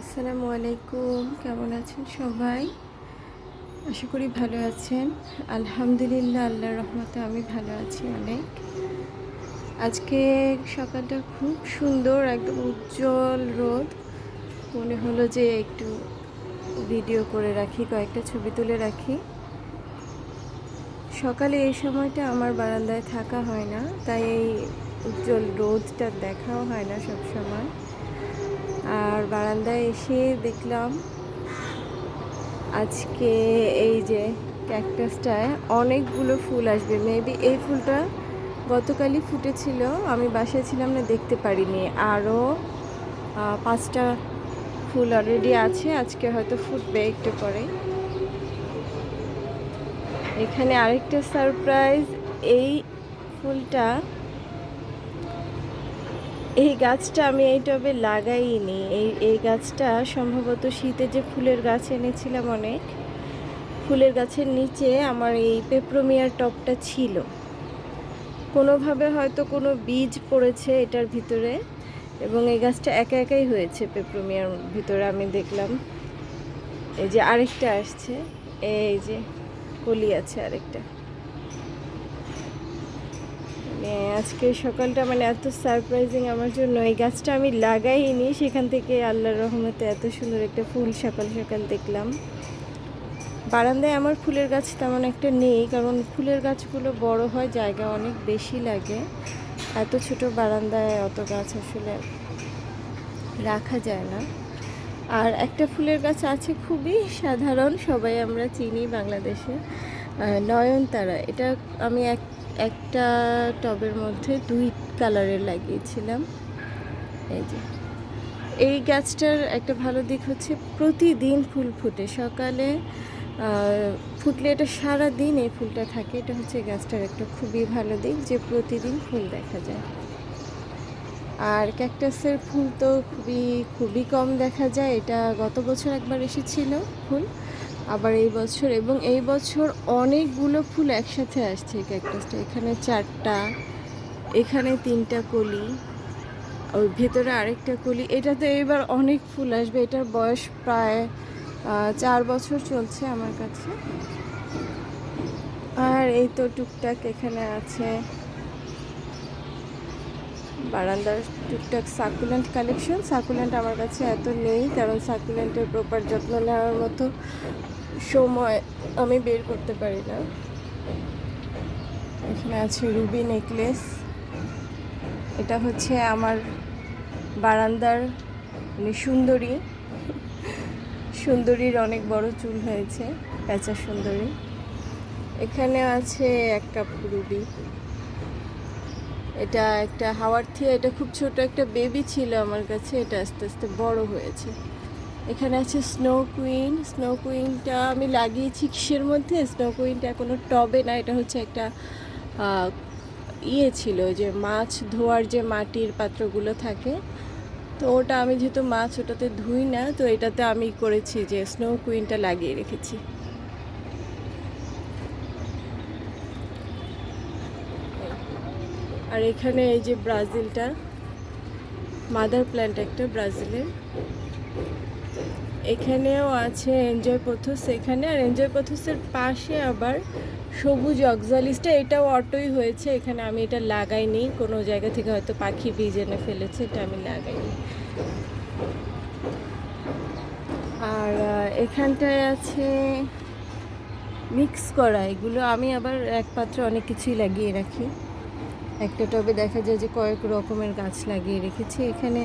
আসসালামু আলাইকুম, কেমন আছেন সবাই? আশা করি ভালো আছেন। আলহামদুলিল্লাহ, আল্লাহর রহমতে আমি ভালো আছি অনেক। আজকে সকালটা খুব সুন্দর, একদম উজ্জ্বল রোদ। মনে হলো যে একটু ভিডিও করে রাখি, কয়েকটা ছবি তুলে রাখি। সকালে এই সময়টা আমার বারান্দায় থাকা হয় না, তাই এই উজ্জ্বল রোদটা দেখাও হয় না সব সময় আর বারান্দায় এসে দেখলাম আজকে এই যে ক্যাকটাসটায় অনেকগুলো ফুল আসবে। মেবি এই ফুলটা গতকালই ফুটেছিল, আমি বাসায় ছিলাম না, দেখতে পারিনি। আরও পাঁচটা ফুল অলরেডি আছে, আজকে হয়তো ফুটবে একটু পরে এখানে আরেকটা সারপ্রাইজ এই ফুলটা এই গাছটা আমি এই টবে লাগাইনি। এই এই গাছটা সম্ভবত শীতে যে ফুলের গাছ এনেছিলাম অনেক, ফুলের গাছের নিচে আমার এই পেপ্রোমিয়ার টবটা ছিল। কোনোভাবে হয়তো কোনো বীজ পড়েছে এটার ভিতরে এবং এই গাছটা একা একাই হয়েছে পেপ্রোমিয়ার ভিতরে আমি দেখলাম। এই যে আরেকটা আসছে, এই যে কলি আছে আরেকটা। মানে আজকে সকালটা মানে এত সারপ্রাইজিং আমার জন্য। এই গাছটা আমি লাগাইনি, সেখান থেকে আল্লাহর রহমতে এত সুন্দর একটা ফুল সকাল সকাল দেখলাম। বারান্দায় আমার ফুলের গাছ তেমন একটা নেই, কারণ ফুলের গাছগুলো বড় হয়, জায়গা অনেক বেশি লাগে। এত ছোট বারান্দায় অত গাছ আসলে রাখা যায় না। আর একটা ফুলের গাছ আছে খুবই সাধারণ, সবাই আমরা চিনি বাংলাদেশে। নয়নতারা। এটা আমি এক, একটা টবের মধ্যে দুই কালারের লাগিয়েছিলাম। এই যে। এই গাছটার একটা ভালো দিক হচ্ছে প্রতিদিন ফুল ফুটে। সকালে ফুটলে এটা সারা দিন এই ফুলটা থাকে। এটা হচ্ছে গাছটার একটা খুবই ভালো দিক যে প্রতিদিন ফুল দেখা যায়। আর ক্যাকটাসের ফুল তো খুবই খুবই কম দেখা যায়। এটা গত বছর একবার এসেছিল ফুল। আবার এই বছর এবং এই বছর অনেকগুলো ফুল একসাথে আসছে ক্যাকটাসটা এখানে চারটা, এখানে তিনটা কলি ওর ভেতরে আরেকটা কলি, এটাতে এবার অনেক ফুল আসবে, এটার বয়স প্রায় চার বছর চলছে আমার কাছে। আর এই তো টুকটাক এখানে আছে, বারান্দার টুকটাক সাকুলেন্ট কালেকশন, সাকুলেন্ট আমার কাছে এত নেই, কারণ সাকুলেন্টের প্রপার যত্ন নেওয়ার মতো সময় আমি বের করতে পারি না। এখানে আছে রুবি নেকলেস। এটা হচ্ছে আমার বারান্দার মানে সুন্দরী। সুন্দরীর অনেক বড় চুল হয়েছে, প্যাঁচা সুন্দরী। এখানে আছে এক কাপ রুবি। এটা একটা হাওয়ার থিয়া, এটা খুব ছোট একটা বেবি ছিল আমার কাছে, এটা আস্তে আস্তে বড় হয়েছে। এখানে আছে স্নো কুইন স্নো কুইনটা আমি লাগিয়েছি কিসের মধ্যে? স্নো কুইনটা কোনো টবে না, এটা হচ্ছে একটা ইয়ে ছিল যে মাছ ধোয়ার যে মাটির পাত্রগুলো থাকে। তো ওটা আমি যেহেতু মাছ ওটাতে ধুই না, তো এটাতে আমি করেছি যে স্নো কুইনটা লাগিয়ে রেখেছি। আর এখানে এই যে ব্রাজিলটা, মাদার প্ল্যান্ট একটা ব্রাজিলের। এখানেও আছে এনজয় পথস এখানে, আর এনজয় পথসের পাশে আবার সবুজ অক্সালিসটা এটাও অটোই হয়েছে, এখানে আমি এটা লাগাইনি, কোনো জায়গা থেকে হয়তো পাখি বীজ এনে ফেলেছে, এটা আমি লাগাইনি। আর এখানটায় আছে মিক্স করা, এগুলো আমি আবার এক পাত্রে অনেক কিছুই লাগিয়ে রাখি। একটা টবে দেখা যায় যে কয়েক রকমের গাছ লাগিয়ে রেখেছি। এখানে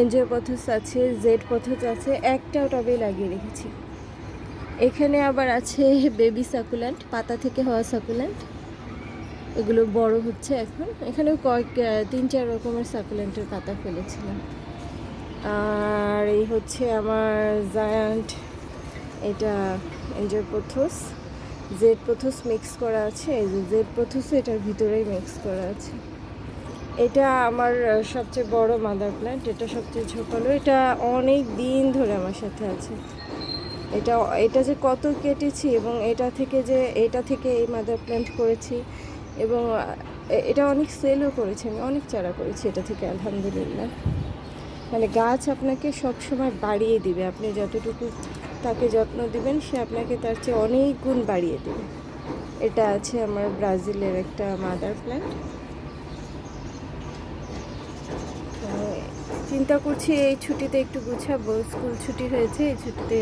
এনজয় পথস আছে, জেড পথস আছে, একটাও টবে লাগিয়ে রেখেছি। এখানে আবার আছে বেবি সাকুল্যান্ট পাতা থেকে হওয়া সাকুল্যান্ট এগুলো বড় হচ্ছে এখন। এখানে কয়েক তিন, চার রকমের সাকুল্যান্টের পাতা ফেলেছিলাম। আর এই হচ্ছে আমার জায়ান্ট, এটা enjoy pothos. Jade pothos mix করা আছে, এই যে জেড প্রথস, এটার ভিতরেই মিক্স করা আছে। এটা আমার সবচেয়ে বড় মাদার প্ল্যান্ট এটা সবচেয়ে ঝোপালো এটা অনেক দিন ধরে আমার সাথে আছে। এটা এটা যে কত কেটেছি এবং এটা থেকে যে, এটা থেকে এই মাদার প্ল্যান্ট করেছি এবং এটা অনেক সেলও করেছি, আমি অনেক চারা করেছি এটা থেকে, আলহামদুলিল্লাহ। মানে গাছ আপনাকে সবসময় বাড়িয়ে দিবে। আপনি যতটুকু তাকে যত্ন দিবেন, সে আপনাকে তার চেয়ে অনেক গুণ বাড়িয়ে দেবে। এটা আছে আমার ব্রাজিলের একটা মাদার প্ল্যান্ট চিন্তা করছি এই ছুটিতে একটু গুছাবো। স্কুল ছুটি হয়েছে, এই ছুটিতে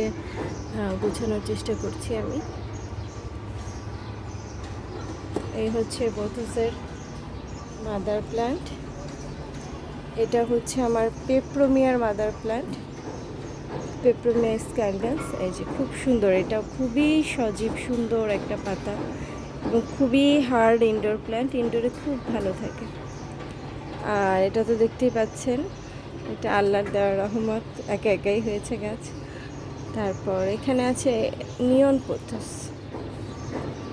গুছানোর চেষ্টা করছি আমি। এই হচ্ছে বোথসের মাদার প্ল্যান্ট এটা হচ্ছে আমার পেপ্রোমিয়ার মাদার প্ল্যান্ট পেপ্রোমিয়া স্ক্যান্ডাস এই যে খুব সুন্দর, এটা খুবই সজীব, সুন্দর একটা পাতা এবং খুবই হার্ড ইনডোর প্ল্যান্ট ইনডোরে খুব ভালো থাকে। আর এটা তো দেখতেই পাচ্ছেন, এটা আল্লাহর দেওয়ার রহমত, একা একাই হয়েছে গাছ। তারপর এখানে আছে নিয়ন পোথস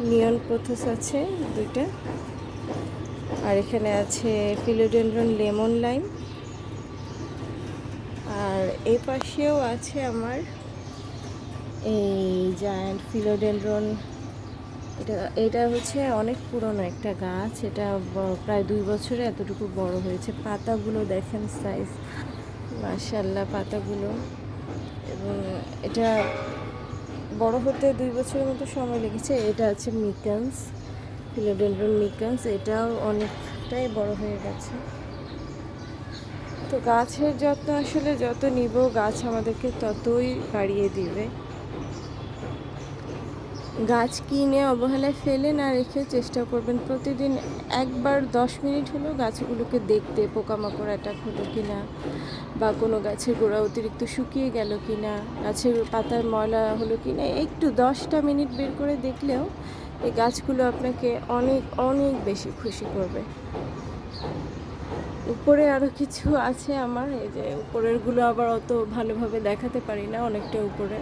নিয়ন পোথস আছে দুইটা। আর এখানে আছে ফিলোডেন্ড্রন লেমন লাইম আর এই পাশেও আছে আমার এই জায়ান্ট ফিলোডেন্ড্রন এটা এটা হচ্ছে অনেক পুরনো একটা গাছ। এটা প্রায় দুই বছরে এতটুকু বড় হয়েছে। পাতাগুলো দেখেন সাইজ মার্শাল্লাহ পাতাগুলো। এবং এটা বড় হতে দুই বছরের মতো সময় লেগেছে। এটা আছে মিকান্স ফিলোডেন্ড্রন মিকান্স। এটাও অনেকটাই বড় হয়ে গেছে। তো গাছের যত্ন আসলে যত নিব, গাছ আমাদেরকে ততই বাড়িয়ে দিবে। গাছ কিনে অবহেলায় ফেলে না রেখে চেষ্টা করবেন প্রতিদিন একবার দশ মিনিট হলেও গাছগুলোকে দেখতে, পোকামাকড় অ্যাটাক হলো কি না বা কোনো গাছের গোড়া অতিরিক্ত শুকিয়ে গেল কি না গাছের পাতার ময়লা হলো কি না একটু দশটা মিনিট বের করে দেখলেও এই গাছগুলো আপনাকে অনেক অনেক বেশি খুশি করবে। উপরে আরও কিছু আছে আমার, এই যে উপরেরগুলো আবার অত ভালোভাবে দেখাতে পারি না, অনেকটা উপরে।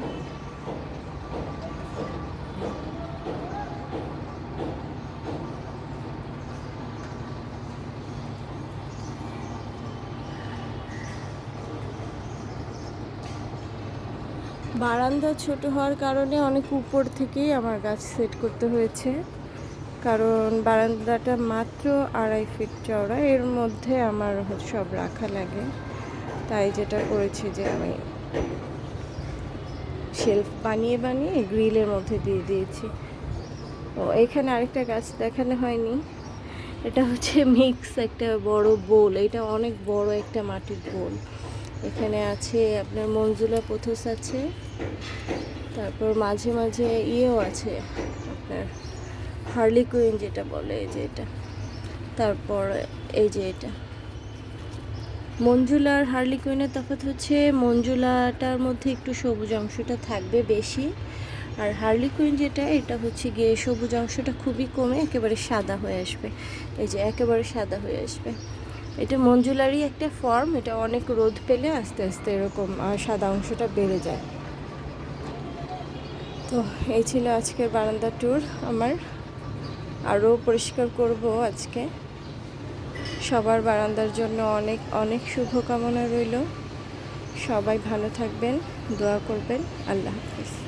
বারান্দা ছোট হওয়ার কারণে অনেক উপর থেকেই আমার গাছ সেট করতে হয়েছে। কারণ বারান্দাটা মাত্র আড়াই ফিট চওড়া, এর মধ্যে আমার সব রাখা লাগে। তাই যেটা করেছি যে আমি শেলফ বানিয়ে বানিয়ে গ্রিলের মধ্যে দিয়ে দিয়েছি। ও, এখানে আরেকটা গাছ দেখানো হয়নি। এটা হচ্ছে মিক্স একটা বড় বোল, এটা অনেক বড় একটা মাটির বোল। এখানে আছে আপনার মঞ্জুলা পোথস আছে, তারপর মাঝে মাঝে ইয়েও আছে আপনার হার্লি কুইন যেটা বলে, এই যে এটা। তারপর এই যে এটা। মঞ্জুলা আর হার্লি কুইনের তফাৎ হচ্ছে, মঞ্জুলাটার মধ্যে একটু সবুজ অংশটা থাকবে বেশি। আর হার্লি কুইন যেটা, এটা হচ্ছে গিয়ে সবুজ অংশটা খুবই কমে, একেবারে সাদা হয়ে আসবে। এই যে একেবারে সাদা হয়ে আসবে। এটা মঞ্জুলারই একটা ফর্ম এটা অনেক রোদ পেলে আস্তে আস্তে এরকম সাদা অংশটা বেড়ে যায়। তো এই ছিল আজকের বারান্দা ট্যুর আমার আরও পরিষ্কার করব আজকে। সবার বারান্দার জন্য অনেক অনেক শুভকামনা রইল। সবাই ভালো থাকবেন, দোয়া করবেন। আল্লাহ হাফিজ।